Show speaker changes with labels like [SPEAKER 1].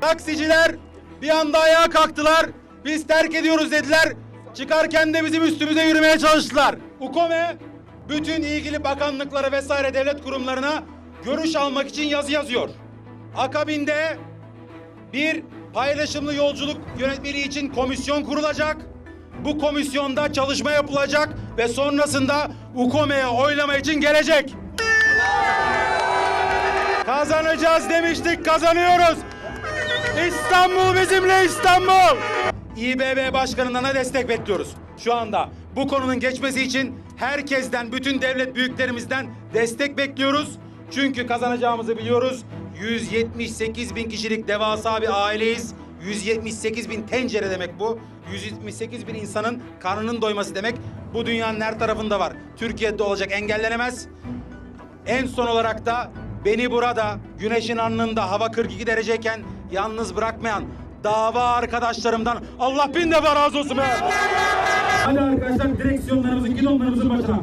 [SPEAKER 1] Taksiciler bir anda ayağa kalktılar. Biz terk ediyoruz dediler. Çıkarken de bizim üstümüze yürümeye çalıştılar. UKOME bütün ilgili bakanlıklara vesaire devlet kurumlarına görüş almak için yazı yazıyor. Akabinde bir paylaşımlı yolculuk yönetmeliği için komisyon kurulacak. Bu komisyonda çalışma yapılacak ve sonrasında UKOME'ye oylama için gelecek. Kazanacağız demiştik, kazanıyoruz. İstanbul bizimle İstanbul. İBB Başkanı'ndan da destek bekliyoruz. Şu anda bu konunun geçmesi için herkesten, bütün devlet büyüklerimizden destek bekliyoruz. Çünkü kazanacağımızı biliyoruz. 178 bin kişilik devasa bir aileyiz. 178 bin tencere demek bu. 178 bin insanın karnının doyması demek. Bu dünyanın her tarafında var. Türkiye'de olacak engellenemez. En son olarak da beni burada güneşin alnında hava 42 dereceyken yalnız bırakmayan dava arkadaşlarımdan Allah bin defa razı olsun be. Hadi arkadaşlar direksiyonlarımızın, gidonlarımızın başına.